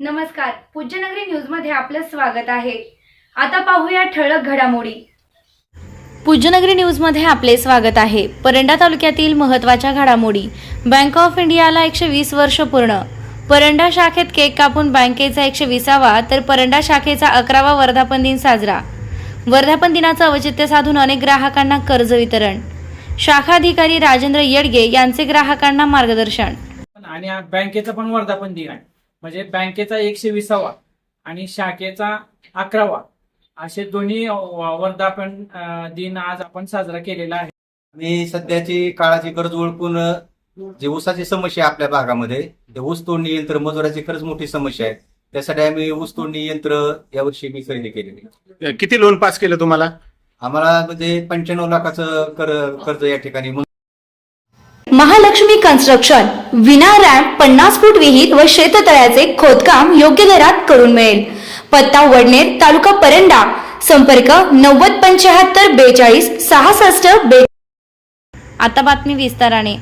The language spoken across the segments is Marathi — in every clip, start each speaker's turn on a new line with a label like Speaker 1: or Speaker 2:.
Speaker 1: नमस्कार. पूज्यनगरी न्यूजमध्ये आपलं स्वागत आहे. आता पाहूया ठळक घडामोडी. पूज्यनगरी न्यूजमध्ये आपले स्वागत आहे. परंडा तालुक्यातील महत्त्वाच्या घडामोडी. बँक ऑफ इंडियाला एकशे वीस वर्ष पूर्ण. परंडा शाखेत केक कापून बँकेचा एकशे विसावा तर परंडा शाखेचा अकरावा वर्धापन दिन साजरा. वर्धापन दिनाचं औचित्य साधून अनेक ग्राहकांना कर्ज वितरण. शाखा अधिकारी राजेंद्र येडगे यांचे ग्राहकांना मार्गदर्शन.
Speaker 2: आणि बँकेचा पण वर्धापन दिन आहे. म्हणजे बँकेचा एकशे विसावा आणि शाखेचा अकरावा. असे दोन्ही वर्धापन दिन आज आपण साजरा केलेला आहे.
Speaker 3: मी सध्याची काळाची गरज ओळखून जे ऊसाची समस्या आपल्या भागामध्ये ते ऊस तोडणी यंत्र मजुराची खरंच मोठी समस्या आहे. त्यासाठी आम्ही ऊस तोडणी यंत्र यावर्षी मी खरेदी केलेली
Speaker 4: किती लोन पास केलं तुम्हाला?
Speaker 3: आम्हाला म्हणजे पंच्याण्णव लाखाचं कर कर्ज या ठिकाणी
Speaker 1: महालक्ष्मी कन्स्ट्रक्शन विना रॅम्प पन्नास फूट विहीर व शेततळ्याचे खोदकाम योग्य दरात करून मिळेल. पत्ता वडनेर तालुका परंडा. संपर्क नव्वद पंच्याहत्तर बेचाळीस सहासष्ट बे आता बातमी विस्ताराने.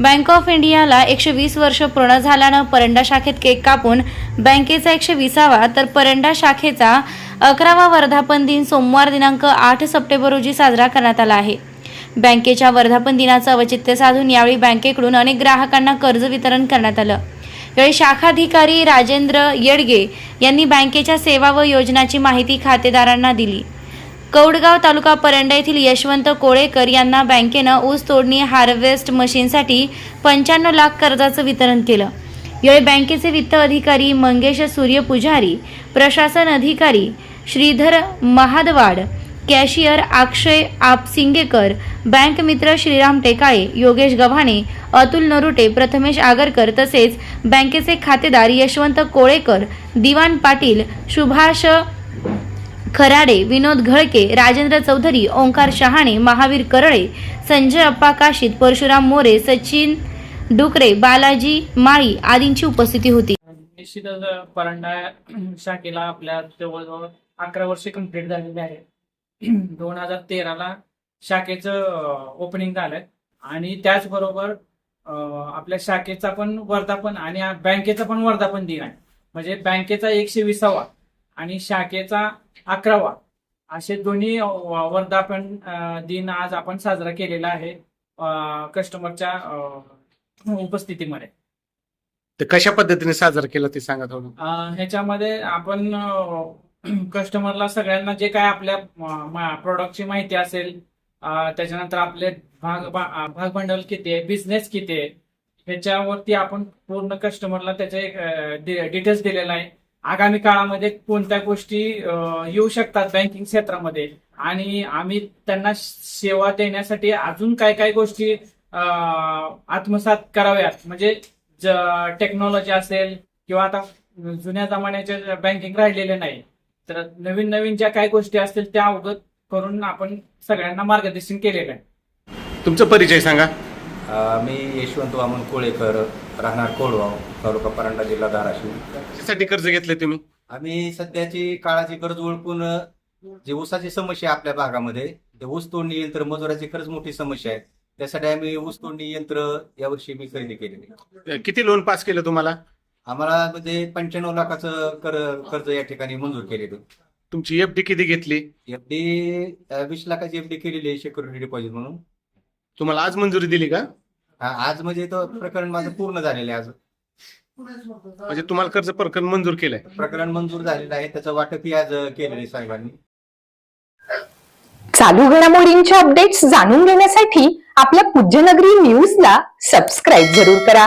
Speaker 1: बँक ऑफ इंडियाला एकशे वीस वर्ष पूर्ण झाल्यानं परंडा शाखेत केक कापून बँकेचा एकशे विसावा तर परंडा शाखेचा अकरावा वर्धापन दिन सोमवार दिनांक आठ सप्टेंबर रोजी साजरा करण्यात आला आहे. बँकेच्या वर्धापन दिनाचं औचित्य साधून यावेळी बँकेकडून अनेक ग्राहकांना कर्ज वितरण करण्यात आलं. यावेळी शाखाधिकारी राजेंद्र येडगे यांनी बँकेच्या सेवा व योजनाची माहिती खातेदारांना दिली. कौडगाव तालुका परंडा येथील यशवंत कोळेकर यांना बँकेनं ऊस तोडणी हार्वेस्ट मशीनसाठी पंच्याण्णव लाख कर्जाचं वितरण केलं. यावेळी बँकेचे वित्त अधिकारी मंगेश सूर्य पुजारी प्रशासन अधिकारी श्रीधर महादवाड कॅशियर अक्षय आपसिंगेकर बँक मित्र श्रीराम टेकाळे योगेश गव्हाणे अतुल नरुटे प्रथमेश आगरकर तसेच बँकेचे खातेदार यशवंत कोळेकर दिवान पाटील सुभाष खराडे विनोद घळके राजेंद्र चौधरी ओंकार शहाणे महावीर करळे संजय अप्पा काशीत परशुराम मोरे सचिन डुकरे बालाजी माळी आदींची उपस्थिती होती.
Speaker 2: निश्चितच परंडा शाखेला आपल्या जवळजवळ अकरा वर्षे कंप्लीट झालेली आहे दोन हजार तेराला शाखेचं ओपनिंग झालंय आणि त्याचबरोबर आपल्या शाखेचा पण वर्धापन आणि बँकेचा पण वर्धापन दिन आहे. म्हणजे बँकेचा एकशे विसावा आणि शाखेचा अकरावा असे दोन्ही वर्धापन दिन आज आपण साजरा केलेला आहे कस्टमरच्या उपस्थितीमध्ये.
Speaker 4: कशा पद्धतीने साजरा केलं ते सांगा थोडं.
Speaker 2: ह्याच्यामध्ये आपण कस्टमरला सगळ्यांना जे काय आपल्या प्रोडक्टची माहिती असेल त्याच्यानंतर आपले भाग भाग भांडवल किती आहे बिझनेस किती आहे ह्याच्यावरती आपण पूर्ण कस्टमरला त्याचे डिटेल्स दिलेला आहे. आगामी काळामध्ये कोणत्या गोष्टी येऊ शकतात बँकिंग क्षेत्रामध्ये? आणि आम्ही त्यांना सेवा देण्यासाठी अजून काय काय गोष्टी आत्मसात कराव्यात? म्हणजे टेक्नॉलॉजी असेल किंवा आता जुन्या जमान्याचे बँकिंग राहिलेले नाही. तर नवीन नवीन ज्या काही गोष्टी असतील त्या अवगत करून आपण सगळ्यांना मार्गदर्शन केलेलं आहे.
Speaker 4: तुमचा परिचय सांगा.
Speaker 3: अ, मी यशवंत वामन कोळेकर राहणार कोळगाव तालुका परांडा जिल्हा धाराशिव.
Speaker 4: कशासाठी कर्ज घेतले तुम्ही?
Speaker 3: आम्ही सध्याची काळाची गरज ओळखून अ, जे ऊसाची समस्या आहे आपल्या भागामध्ये ते ऊस तोडणी यंत्र मजुराची खरंच मोठी समस्या आहे. त्यासाठी आम्ही ऊस तोडणी यंत्र यावर्षी मी खरेदी केलेली
Speaker 4: किती लोन पास केलं तुम्हाला?
Speaker 3: आम्हाला म्हणजे पंच्याण्णव लाखाचं कर कर्ज या ठिकाणी मंजूर केलेलं.
Speaker 4: तुमची एफ डी किती घेतली?
Speaker 3: एफ डी वीस लाखाची एफ डी केलेली आहे सिक्युरिटी डिपॉझिट म्हणून.
Speaker 4: तुम्हाला आज मंजुरी दिली का?
Speaker 3: हा, आज म्हणजे तो प्रकरण माझं पूर्ण झालेलं आहे आज.
Speaker 4: म्हणजे तुम्हाला कर्ज प्रकरण मंजूर केलंय.
Speaker 3: प्रकरण मंजूर झालेलं आहे त्याचं वाटपही आज केलेलं आहे साहेबांनी.
Speaker 5: चालू घडामोडींच्या अपडेट्स जाणून घेण्यासाठी आपल्या पूज्यनगरी न्यूजला सबस्क्राईब जरूर करा.